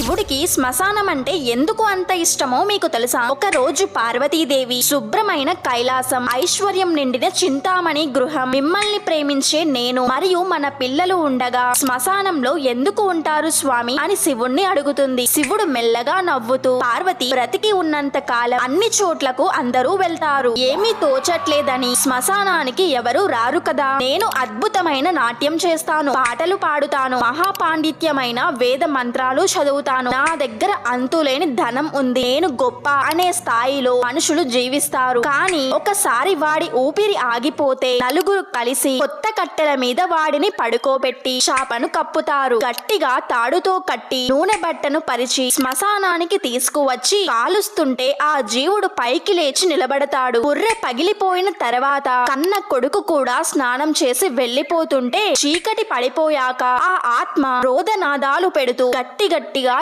శివుడికి శ్మశానం అంటే ఎందుకు అంత ఇష్టమో మీకు తెలుసా? ఒక రోజు పార్వతీదేవి శుభ్రమైన కైలాసం ఐశ్వర్యం నిండిన చింతామణి గృహం మిమ్మల్ని ప్రేమించే నేను మరియు మన పిల్లలు ఉండగా శ్మశానంలో ఎందుకు ఉంటారు స్వామి? అని శివుణ్ణి అడుగుతుంది. శివుడు మెల్లగా నవ్వుతూ పార్వతి బ్రతికి ఉన్నంత కాలం అన్ని చోట్లకు అందరూ వెళ్తారు. ఏమీ తోచట్లేదని శ్మశానానికి ఎవరు రారు కదా? నేను అద్భుతమైన నాట్యం చేస్తాను పాటలు పాడుతాను మహాపాండిత్యమైన వేద మంత్రాలు చదువుతాను. నా దగ్గర అంతులేని ధనం ఉంది. నేను గొప్ప అనే స్థాయిలో మనుషులు జీవిస్తారు. కానీ ఒకసారి వాడి ఊపిరి ఆగిపోతే నలుగురు కలిసి కొత్త కట్టెల మీద వాడిని పడుకోబెట్టి చాపను కప్పుతారు. గట్టిగా తాడుతో కట్టి నూనె బట్టను పరిచి శ్మశానానికి తీసుకువచ్చి కాలుస్తుంటే ఆ జీవుడు పైకి లేచి నిలబడతాడు. బుర్రె పగిలిపోయిన తర్వాత కన్న కొడుకు కూడా స్నానం చేసి వెళ్ళిపోతుంటే చీకటి పడిపోయాక ఆ ఆత్మ రోదనాదాలు పెడుతూ గట్టి గట్టిగా